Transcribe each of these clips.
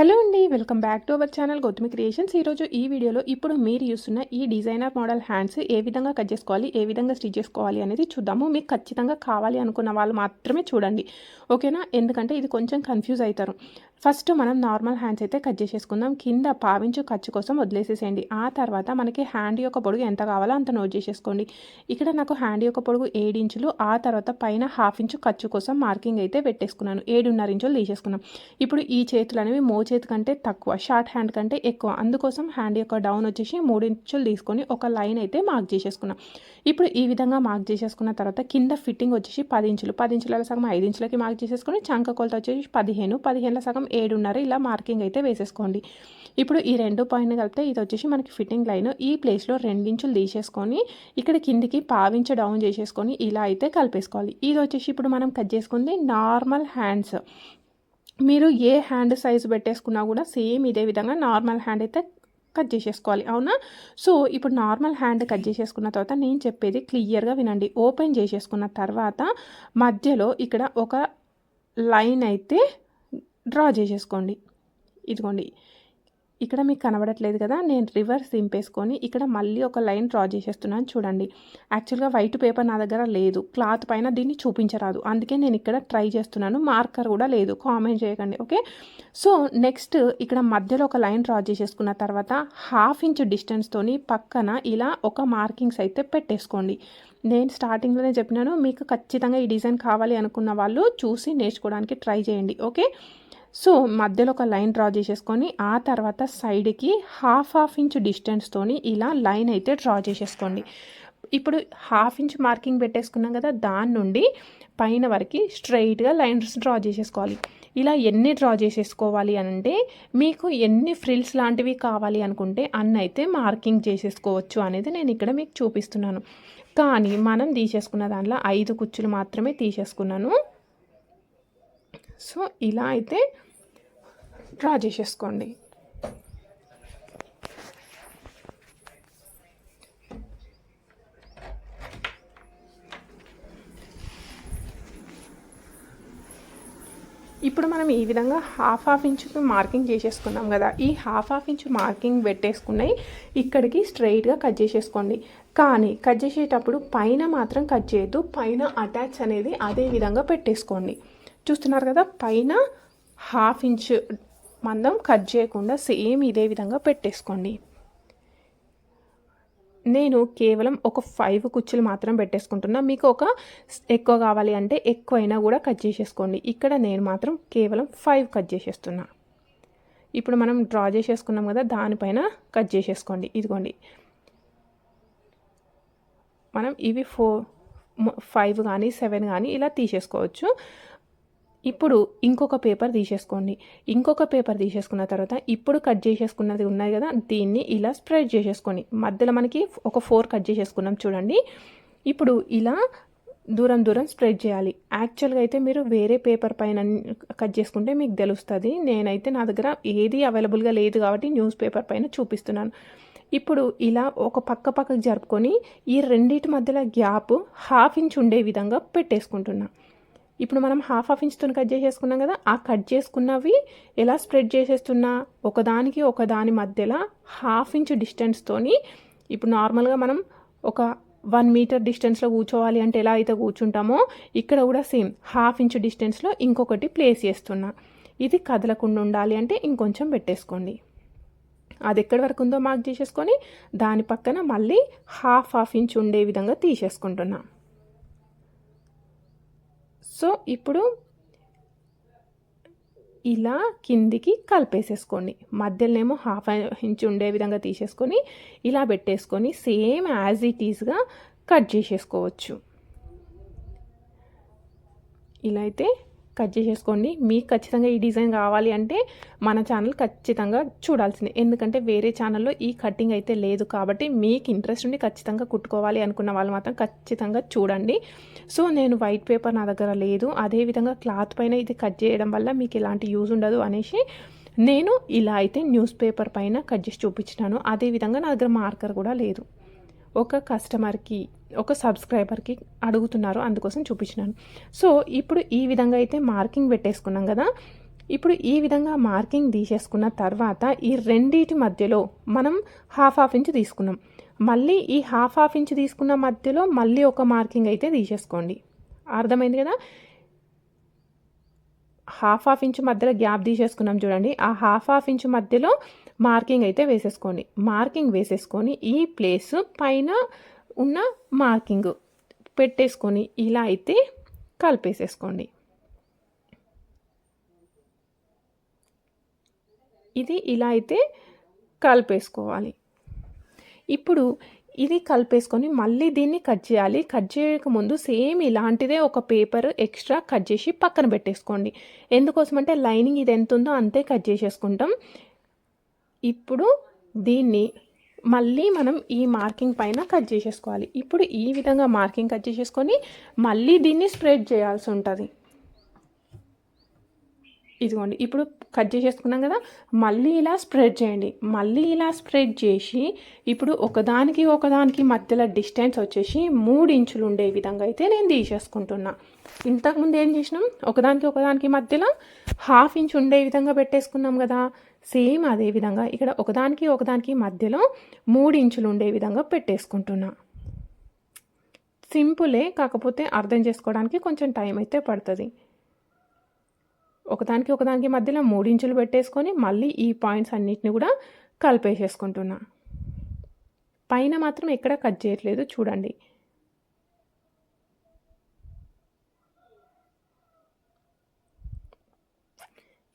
Hello అండి welcome back to our channel Gautami creations. ఈరోజు ఈ వీడియోలో ఇప్పుడు మీరు చూస్తున్న ఈ డిజైనర్ మోడల్ హ్యాండ్స్ ఏ విధంగా కట్ చేసుకోవాలి ఏ విధంగా స్టిచ్ చేసుకోవాలి అనేది చూద్దాము. మీకు ఖచ్చితంగా కావాలి అనుకున్న వాళ్ళు మాత్రమే చూడండి. ఓకేనా? ఎందుకంటే ఇది కొంచెం కన్ఫ్యూజ్ అవుతారు. ఫస్ట్ మనం నార్మల్ హ్యాండ్స్ అయితే కట్ చేసేసుకుందాం. కింద పావించు ఖర్చు కోసం వదిలేసేసేయండి. ఆ తర్వాత మనకి హ్యాండ్ యొక్క పొడుగు ఎంత కావాలో అంత నోట్ చేసేసుకోండి. ఇక్కడ నాకు హ్యాండ్ యొక్క పొడుగు ఏడు ఇంచులు ఆ తర్వాత పైన హాఫ్ ఇంచు ఖర్చు కోసం మార్కింగ్ అయితే పెట్టేసుకున్నాను. ఏడున్నర ఇంచులు తీసేసుకున్నాం. ఇప్పుడు ఈ చేతులు అనేవి మో చేతి కంటే తక్కువ షార్ట్ హ్యాండ్ కంటే ఎక్కువ. అందుకోసం హ్యాండ్ యొక్క డౌన్ వచ్చేసి మూడు ఇంచులు తీసుకొని ఒక లైన్ అయితే మార్క్ చేసేసుకున్నాం. ఇప్పుడు ఈ విధంగా మార్క్ చేసేసుకున్న తర్వాత కింద ఫిట్టింగ్ వచ్చేసి పది ఇంచులు పది ఇంచుల సగం ఐదు ఇంచులకి మార్క్ చేసేసుకుని చంక కొలత వచ్చేసి పదిహేను పదిహేనుల సగం ఏడున్నర ఇలా మార్కింగ్ అయితే వేసేసుకోండి. ఇప్పుడు ఈ రెండు పాయింట్ కలిపితే ఇది వచ్చేసి మనకి ఫిట్టింగ్ లైన్ ఈ ప్లేస్లో రెండించులు తీసేసుకొని ఇక్కడ కిందికి పావించ డౌన్ చేసేసుకొని ఇలా అయితే కలిపేసుకోవాలి. ఇది వచ్చేసి ఇప్పుడు మనం కట్ చేసుకుంది నార్మల్ హ్యాండ్స్ మీరు ఏ హ్యాండ్ సైజు పెట్టేసుకున్నా కూడా సేమ్ ఇదే విధంగా నార్మల్ హ్యాండ్ అయితే కట్ చేసేసుకోవాలి. అవునా? సో ఇప్పుడు నార్మల్ హ్యాండ్ కట్ చేసేసుకున్న తర్వాత నేను చెప్పేది క్లియర్గా వినండి. ఓపెన్ చేసేసుకున్న తర్వాత మధ్యలో ఇక్కడ ఒక లైన్ అయితే డ్రా చేసేసుకోండి. ఇదిగోండి. ఇక్కడ మీకు కనబడట్లేదు కదా నేను రివర్స్ దింపేసుకొని ఇక్కడ మళ్ళీ ఒక లైన్ డ్రా చేసేస్తున్నాను చూడండి. యాక్చువల్గా వైట్ పేపర్ నా దగ్గర లేదు క్లాత్ పైన దీన్ని చూపించరాదు. అందుకే నేను ఇక్కడ ట్రై చేస్తున్నాను మార్కర్ కూడా లేదు కామెంట్ చేయకండి ఓకే? సో నెక్స్ట్ ఇక్కడ మధ్యలో ఒక లైన్ డ్రా చేసేసుకున్న తర్వాత హాఫ్ ఇంచ్ డిస్టెన్స్తోని పక్కన ఇలా ఒక మార్కింగ్స్ అయితే పెట్టేసుకోండి. నేను స్టార్టింగ్లోనే చెప్పినాను మీకు ఖచ్చితంగా ఈ డిజైన్ కావాలి అనుకున్న వాళ్ళు చూసి నేర్చుకోవడానికి ట్రై చేయండి ఓకే? సో మధ్యలో ఒక లైన్ డ్రా చేసేసుకొని ఆ తర్వాత సైడ్కి హాఫ్ హాఫ్ ఇంచ్ డిస్టెన్స్తోని ఇలా లైన్ అయితే డ్రా చేసేసుకోండి. ఇప్పుడు హాఫ్ ఇంచ్ మార్కింగ్ పెట్టేసుకున్నాం కదా దాని నుండి పైన వరకు స్ట్రైట్గా లైన్స్ డ్రా చేసేసుకోవాలి. ఇలా ఎన్ని డ్రా చేసేసుకోవాలి అంటే మీకు ఎన్ని ఫ్రిల్స్ లాంటివి కావాలి అనుకుంటే అన్న అయితే మార్కింగ్ చేసేసుకోవచ్చు అనేది నేను ఇక్కడ మీకు చూపిస్తున్నాను. కానీ మనం తీసేసుకున్న దాంట్లో ఐదు కుచ్చులు మాత్రమే తీసేసుకున్నాను. సో ఇలా అయితే డ్రా చేసేసుకోండి. ఇప్పుడు మనం ఈ విధంగా హాఫ్ హాఫ్ ఇంచుకి మార్కింగ్ చేసేసుకున్నాం కదా. ఈ హాఫ్ హాఫ్ ఇంచు మార్కింగ్ పెట్టేసుకున్నాయి. ఇక్కడికి స్ట్రైట్గా కట్ చేసేసుకోండి. కానీ కట్ చేసేటప్పుడు పైన మాత్రం కట్ చేయొద్దు. పైన అటాచ్ అనేది అదే విధంగా పెట్టేసుకోండి. చూస్తున్నారు కదా పైన హాఫ్ ఇంచ్ మందం కట్ చేయకుండా సేమ్ ఇదే విధంగా పెట్టేసుకోండి. నేను కేవలం ఒక ఫైవ్ కుచ్చులు మాత్రం పెట్టేసుకుంటున్నా. మీకు ఒక ఎక్కువ కావాలి అంటే ఎక్కువైనా కూడా కట్ చేసేసుకోండి. ఇక్కడ నేను మాత్రం కేవలం ఫైవ్ కట్ చేసేస్తున్నా. ఇప్పుడు మనం డ్రా చేసేసుకున్నాం కదా దానిపైన కట్ చేసేసుకోండి. ఇదిగోండి. మనం ఇవి ఫోర్ ఫైవ్ కానీ సెవెన్ కానీ ఇలా తీసేసుకోవచ్చు. ఇప్పుడు ఇంకొక పేపర్ తీసేసుకోండి. ఇంకొక పేపర్ తీసేసుకున్న తర్వాత ఇప్పుడు కట్ చేసేసుకున్నది ఉన్నది కదా దీన్ని ఇలా స్ప్రెడ్ చేసేసుకోండి. మధ్యలో మనకి ఒక ఫోర్ కట్ చేసేసుకున్నాం చూడండి. ఇప్పుడు ఇలా దూరం దూరం స్ప్రెడ్ చేయాలి. యాక్చువల్గా అయితే మీరు వేరే పేపర్ పైన కట్ చేసుకుంటే మీకు తెలుస్తుంది. నేనైతే నా దగ్గర ఏది అవైలబుల్గా లేదు కాబట్టి న్యూస్ పేపర్ పైన చూపిస్తున్నాను. ఇప్పుడు ఇలా ఒక పక్క పక్కకు జరుపుకొని ఈ రెండింటి మధ్యలో గ్యాప్ హాఫ్ ఇంచ్ ఉండే విధంగా పెట్టేసుకుంటున్నాను ఇప్పుడు మనం హాఫ్ హాఫ్ ఇంచ్తో కట్ చేసేసుకున్నాం కదా ఆ కట్ చేసుకున్నవి ఎలా స్ప్రెడ్ చేసేస్తున్నా ఒకదానికి ఒకదాని మధ్యలో హాఫ్ ఇంచ్ డిస్టెన్స్తోని ఇప్పుడు నార్మల్గా మనం ఒక వన్ మీటర్ డిస్టెన్స్లో కూర్చోవాలి అంటే ఎలా అయితే కూర్చుంటామో ఇక్కడ కూడా సేమ్ హాఫ్ ఇంచ్ డిస్టెన్స్లో ఇంకొకటి ప్లేస్ చేస్తున్నా. ఇది కదలకుండా ఉండాలి అంటే ఇంకొంచెం పెట్టేసుకోండి. అది ఎక్కడి వరకు ఉందో మార్క్ చేసేసుకొని దాని పక్కన మళ్ళీ హాఫ్ హాఫ్ ఇంచ్ ఉండే విధంగా తీసేసుకుంటున్నాం. సో ఇప్పుడు ఇలా కిందికి కలిపేసేసుకోండి మధ్యలోనేమో హాఫ్ ఇంచ్ ఉండే విధంగా తీసేసుకొని ఇలా పెట్టేసుకొని సేమ్ యాజ్ ఇట్ ఈస్గా కట్ చేసేసుకోవచ్చు. ఇలా అయితే కట్ చేసేసుకోండి. మీకు ఖచ్చితంగా ఈ డిజైన్ కావాలి అంటే మన ఛానల్ ఖచ్చితంగా చూడాల్సిందే. ఎందుకంటే వేరే ఛానల్లో ఈ కటింగ్ అయితే లేదు కాబట్టి మీకు ఇంట్రెస్ట్ ఉండి ఖచ్చితంగా కుట్టుకోవాలి అనుకున్న వాళ్ళు మాత్రం ఖచ్చితంగా చూడండి. సో నేను వైట్ పేపర్ నా దగ్గర లేదు. అదేవిధంగా క్లాత్ పైన ఇది కట్ చేయడం వల్ల మీకు ఎలాంటి యూజ్ ఉండదు అనేసి నేను ఇలా అయితే న్యూస్ పేపర్ పైన కట్ చేసి చూపించినాను. అదేవిధంగా నా దగ్గర మార్కర్ కూడా లేదు. ఒక కస్టమర్కి ఒక సబ్స్క్రైబర్కి అడుగుతున్నారు అందుకోసం చూపించినాను. సో ఇప్పుడు ఈ విధంగా అయితే మార్కింగ్ పెట్టేసుకున్నాం కదా. ఇప్పుడు ఈ విధంగా మార్కింగ్ తీసేసుకున్న తర్వాత ఈ రెండింటి మధ్యలో మనం హాఫ్ హాఫ్ ఇంచ్ తీసుకున్నాం. మళ్ళీ ఈ హాఫ్ హాఫ్ ఇంచ్ తీసుకున్న మధ్యలో మళ్ళీ ఒక మార్కింగ్ అయితే తీసేసుకోండి. అర్థమైంది కదా? హాఫ్ హాఫ్ ఇంచ్ మధ్యలో గ్యాప్ తీసేసుకున్నాం చూడండి. ఆ హాఫ్ హాఫ్ ఇంచ్ మధ్యలో మార్కింగ్ అయితే వేసేసుకోండి. మార్కింగ్ వేసేసుకొని ఈ ప్లేస్ పైన ఉన్న మార్కింగ్ పెట్టేసుకొని ఇలా అయితే కలిపేసేసుకోండి. ఇది ఇలా అయితే కలిపేసుకోవాలి. ఇప్పుడు ఇది కలిపేసుకొని మళ్ళీ దీన్ని కట్ చేయాలి. కట్ చేయకముందు సేమ్ ఇలాంటిదే ఒక పేపర్ ఎక్స్ట్రా కట్ చేసి పక్కన పెట్టేసుకోండి. ఎందుకోసం అంటే లైనింగ్ ఇది ఎంత ఉందో అంతే కట్ చేసేసుకుంటాం. ఇప్పుడు దీన్ని మళ్ళీ మనం ఈ మార్కింగ్ పైన కట్ చేసేసుకోవాలి. ఇప్పుడు ఈ విధంగా మార్కింగ్ కట్ చేసేసుకొని మళ్ళీ దీన్ని స్ప్రెడ్ చేయాల్సి ఉంటుంది. ఇదిగోండి ఇప్పుడు కట్ చేసేసుకున్నాం కదా మళ్ళీ ఇలా స్ప్రెడ్ చేయండి. మళ్ళీ ఇలా స్ప్రెడ్ చేసి ఇప్పుడు ఒకదానికి ఒకదానికి మధ్యలో డిస్టెన్స్ వచ్చేసి మూడు ఇంచులు ఉండే విధంగా అయితే నేను తీసేసుకుంటున్నా. ఇంతకుముందు ఏం చేసినాం? ఒకదానికి ఒకదానికి మధ్యలో హాఫ్ ఇంచ్ ఉండే విధంగా పెట్టేసుకున్నాం కదా. సేమ్ అదే విధంగా ఇక్కడ ఒకదానికి ఒకదానికి మధ్యలో మూడు ఇంచులు ఉండే విధంగా పెట్టేసుకుంటున్నా. సింపులే కాకపోతే అర్థం చేసుకోవడానికి కొంచెం టైం అయితే పడుతుంది. ఒకదానికి ఒకదానికి మధ్యలో మూడు ఇంచులు పెట్టేసుకొని మళ్ళీ ఈ పాయింట్స్ అన్నిటిని కూడా కలిపేసేసుకుంటున్నా. పైన మాత్రం ఎక్కడ కట్ చేయట్లేదు చూడండి.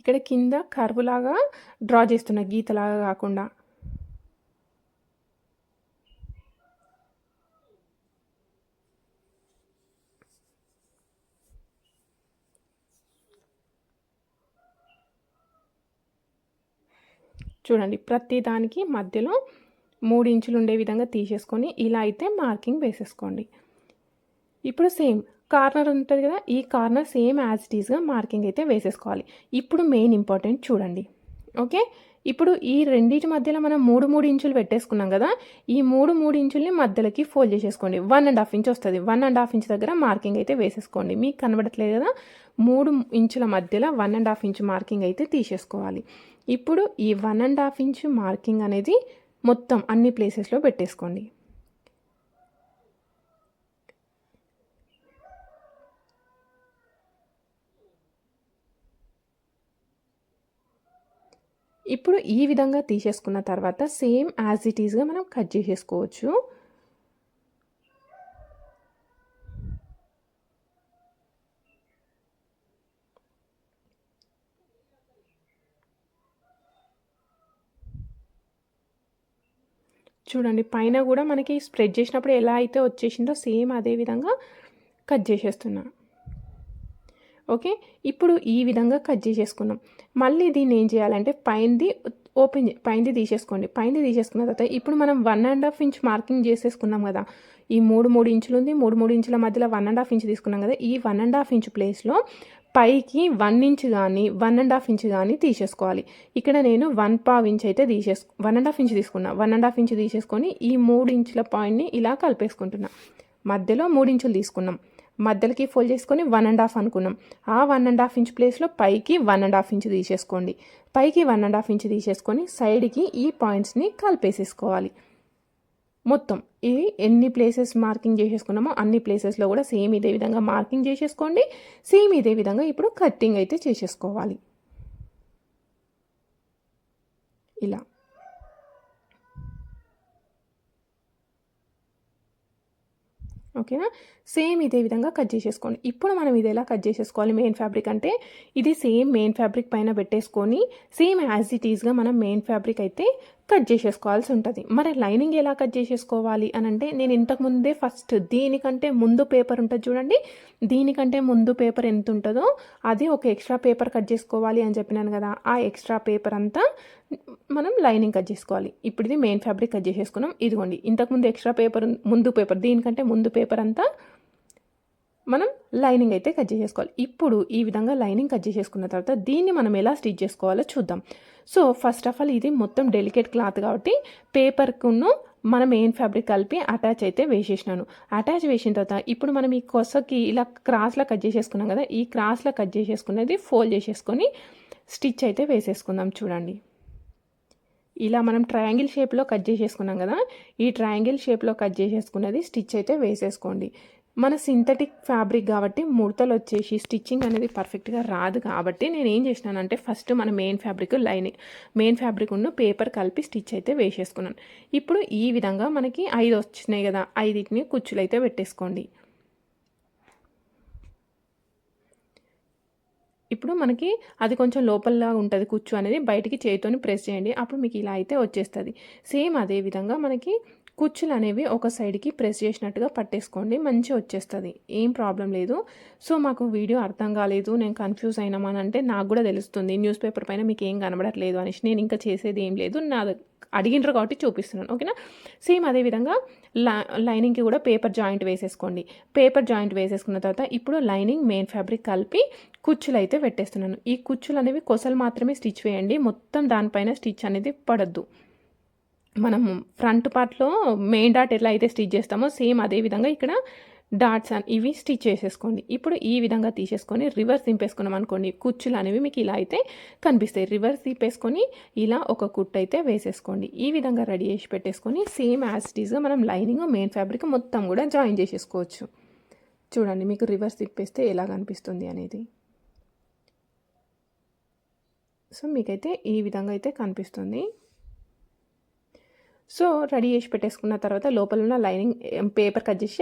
ఇక్కడ కింద కర్వులాగా డ్రా చేస్తున్న గీతలాగా కాకుండా. చూడండి ప్రతి దానికి మధ్యలో మూడు ఇంచులు ఉండే విధంగా తీసేసుకొని ఇలా అయితే మార్కింగ్ వేసేసుకోండి. ఇప్పుడు సేమ్ కార్నర్ ఉంటుంది కదా ఈ కార్నర్ సేమ్ యాజ్ ఇట్ ఈస్గా మార్కింగ్ అయితే వేసేసుకోవాలి. ఇప్పుడు మెయిన్ ఇంపార్టెంట్ చూడండి. ఓకే? ఇప్పుడు ఈ రెండింటి మధ్యలో మనం మూడు మూడు ఇంచులు పెట్టేసుకున్నాం కదా ఈ మూడు మూడు ఇంచుల్ని మధ్యలోకి ఫోల్డ్ చేసేసుకోండి. వన్ అండ్ హాఫ్ ఇంచ్ వస్తుంది. వన్ అండ్ హాఫ్ ఇంచ్ దగ్గర మార్కింగ్ అయితే వేసేసుకోండి. మీకు కనబడట్లేదు కదా మూడు ఇంచుల మధ్యలో one and half inch marking అయితే తీసేసుకోవాలి. ఇప్పుడు ఈ one and half inch marking అనేది మొత్తం అన్ని ప్లేసెస్లో పెట్టేసుకోండి. ఇప్పుడు ఈ విధంగా తీసేసుకున్న తర్వాత సేమ్ యాజ్ ఇట్ ఈస్గా మనం కట్ చేసేసుకోవచ్చు. చూడండి పైన కూడా మనకి స్ప్రెడ్ చేసినప్పుడు ఎలా అయితే వచ్చేసిందో సేమ్ అదే విధంగా కట్ చేసేస్తున్నాను ఓకే? ఇప్పుడు ఈ విధంగా కట్ చేసేసుకున్నాం. మళ్ళీ దీన్ని ఏం చేయాలంటే పైనది ఓపెన్ పైనది తీసేసుకోండి. పైనది తీసేసుకున్న తర్వాత ఇప్పుడు మనం one and half inch marking చేసేసుకున్నాం కదా. ఈ మూడు మూడు ఇంచులు ఉంది. మూడు మూడు ఇంచుల మధ్యలో వన్ అండ్ హాఫ్ ఇంచ్ తీసుకున్నాం కదా. ఈ వన్ అండ్ హాఫ్ ఇంచ్ ప్లేస్లో పైకి వన్ ఇంచ్ కానీ వన్ అండ్ హాఫ్ ఇంచ్ కానీ తీసేసుకోవాలి. ఇక్కడ నేను వన్ పావ్ ఇంచ్ అయితే తీసేసు వన్ అండ్ హాఫ్ ఇంచ్ తీసుకున్నా. వన్ అండ్ హాఫ్ ఇంచ్ తీసేసుకొని ఈ మూడు ఇంచుల పాయింట్ని ఇలా కలిపేసుకుంటున్నా. మధ్యలో మూడు ఇంచులు తీసుకున్నాం. మధ్యలోకి ఫోల్డ్ చేసుకొని వన్ అండ్ హాఫ్ అనుకున్నాం. ఆ వన్ అండ్ హాఫ్ ఇంచ్ ప్లేస్లో పైకి వన్ అండ్ హాఫ్ ఇంచ్ తీసేసుకోండి. పైకి వన్ అండ్ హాఫ్ ఇంచ్ తీసేసుకొని సైడ్కి ఈ పాయింట్స్ని కలిపేసేసుకోవాలి. మొత్తం ఇది ఎన్ని ప్లేసెస్ మార్కింగ్ చేసేసుకున్నామో అన్ని ప్లేసెస్లో కూడా సేమ్ ఇదే విధంగా మార్కింగ్ చేసేసుకోండి. సేమ్ ఇదే విధంగా ఇప్పుడు కట్టింగ్ అయితే చేసేసుకోవాలి. ఇలా. ఓకేనా? సేమ్ ఇదే విధంగా కట్ చేసేసుకోండి. ఇప్పుడు మనం ఇది ఎలా కట్ చేసేసుకోవాలి? మెయిన్ ఫ్యాబ్రిక్ అంటే ఇది సేమ్ మెయిన్ ఫ్యాబ్రిక్ పైన పెట్టేసుకొని సేమ్ యాజ్ ఇట్ ఈస్గా మనం మెయిన్ ఫ్యాబ్రిక్ అయితే కట్ చేసేసుకోవాల్సి ఉంటుంది. మరి లైనింగ్ ఎలా కట్ చేసేసుకోవాలి అని అంటే నేను ఇంతకుముందే ఫస్ట్ దీనికంటే ముందు పేపర్ ఉంటుంది చూడండి. దీనికంటే ముందు పేపర్ ఎంత ఉంటుందో అది ఒక ఎక్స్ట్రా పేపర్ కట్ చేసుకోవాలి అని చెప్పినాను కదా. ఆ ఎక్స్ట్రా పేపర్ అంతా మనం లైనింగ్ కట్ చేసుకోవాలి. ఇప్పుడు ఇది మెయిన్ ఫ్యాబ్రిక్ కట్ చేసేసుకున్నాం. ఇదిగోండి ఇంతకుముందు ఎక్స్ట్రా పేపర్ ముందు పేపర్ దీనికంటే ముందు పేపర్ అంతా మనం లైనింగ్ అయితే కట్ చేసేసుకోవాలి. ఇప్పుడు ఈ విధంగా లైనింగ్ కట్ చేసేసుకున్న తర్వాత దీన్ని మనం ఎలా స్టిచ్ చేసుకోవాలో చూద్దాం. సో ఫస్ట్ ఆఫ్ ఆల్ ఇది మొత్తం డెలికేట్ క్లాత్ కాబట్టి పేపర్కును మనం మెయిన్ ఫ్యాబ్రిక్ కలిపి అటాచ్ అయితే వేసేసినాను. అటాచ్ వేసిన తర్వాత ఇప్పుడు మనం ఈ కొసకి ఇలా క్రాస్లో కట్ చేసేసుకున్నాం కదా ఈ క్రాస్లో కట్ చేసేసుకునేది ఫోల్డ్ చేసేసుకొని స్టిచ్ అయితే వేసేసుకుందాం చూడండి. ఇలా మనం ట్రయాంగిల్ షేప్లో కట్ చేసేసుకున్నాం కదా ఈ ట్రయాంగిల్ షేప్లో కట్ చేసేసుకున్నది స్టిచ్ అయితే వేసేసుకోండి. మన సింథటిక్ ఫ్యాబ్రిక్ కాబట్టి ముడతలు వచ్చేసి స్టిచ్చింగ్ అనేది పర్ఫెక్ట్గా రాదు కాబట్టి నేను ఏం చేసినానంటే ఫస్ట్ మన main fabric lining main fabric ఉన్న పేపర్ కలిపి స్టిచ్ అయితే వేసేసుకున్నాను. ఇప్పుడు ఈ విధంగా మనకి ఐదు వచ్చినాయి కదా ఐదిటిని కుచ్చులు అయితే పెట్టేసుకోండి. ఇప్పుడు మనకి అది కొంచెం లోపలలా ఉంటుంది కుచ్చు అనేది బయటికి చేతితోని ప్రెస్ చేయండి అప్పుడు మీకు ఇలా అయితే వచ్చేస్తుంది. సేమ్ అదే విధంగా మనకి కుచ్చులు అనేవి ఒక సైడ్కి ప్రెస్ చేసినట్టుగా పట్టేసుకోండి మంచిగా వచ్చేస్తుంది. ఏం ప్రాబ్లం లేదు. సో మాకు వీడియో అర్థం కాలేదు నేను కన్ఫ్యూజ్ అయినామని అంటే నాకు కూడా తెలుస్తుంది. న్యూస్ పేపర్ పైన మీకు ఏం కనబడట్లేదు అనేసి. నేను ఇంకా చేసేది ఏం లేదు. నా అడిగినరు కాబట్టి చూపిస్తున్నాను. ఓకేనా? సేమ్ అదేవిధంగా లైనింగ్కి కూడా పేపర్ జాయింట్ వేసేసుకోండి. పేపర్ జాయింట్ వేసేసుకున్న తర్వాత ఇప్పుడు లైనింగ్ మెయిన్ ఫ్యాబ్రిక్ కలిపి కుచ్చులు అయితే పెట్టేస్తున్నాను. ఈ కుచ్చులు అనేవి కొసలు మాత్రమే స్టిచ్ వేయండి. మొత్తం దానిపైన స్టిచ్ అనేది పడద్దు. మనం ఫ్రంట్ పార్ట్లో మెయిన్ డాట్ ఎలా అయితే స్టిచ్ చేస్తామో సేమ్ అదే విధంగా ఇక్కడ డాట్స్ అని ఇవి స్టిచ్ చేసేసుకోండి. ఇప్పుడు ఈ విధంగా తీసేసుకొని రివర్స్ దింపేసుకున్నాం అనుకోండి కుచ్చులు అనేవి మీకు ఇలా అయితే కనిపిస్తాయి. రివర్స్ దింపేసుకొని ఇలా ఒక కుట్ అయితే వేసేసుకోండి. ఈ విధంగా రెడీ చేసి పెట్టేసుకొని సేమ్ యాజ్ ఇటీజ్గా మనం లైనింగ్ మెయిన్ ఫ్యాబ్రిక్ మొత్తం కూడా జాయిన్ చేసేసుకోవచ్చు. చూడండి మీకు రివర్స్ తిప్పేస్తే ఎలా కనిపిస్తుంది అనేది. సో మీకైతే ఈ విధంగా అయితే కనిపిస్తుంది. సో రెడీ చేసి పెట్టేసుకున్న తర్వాత లోపల ఉన్న లైనింగ్ పేపర్ కట్ చేసి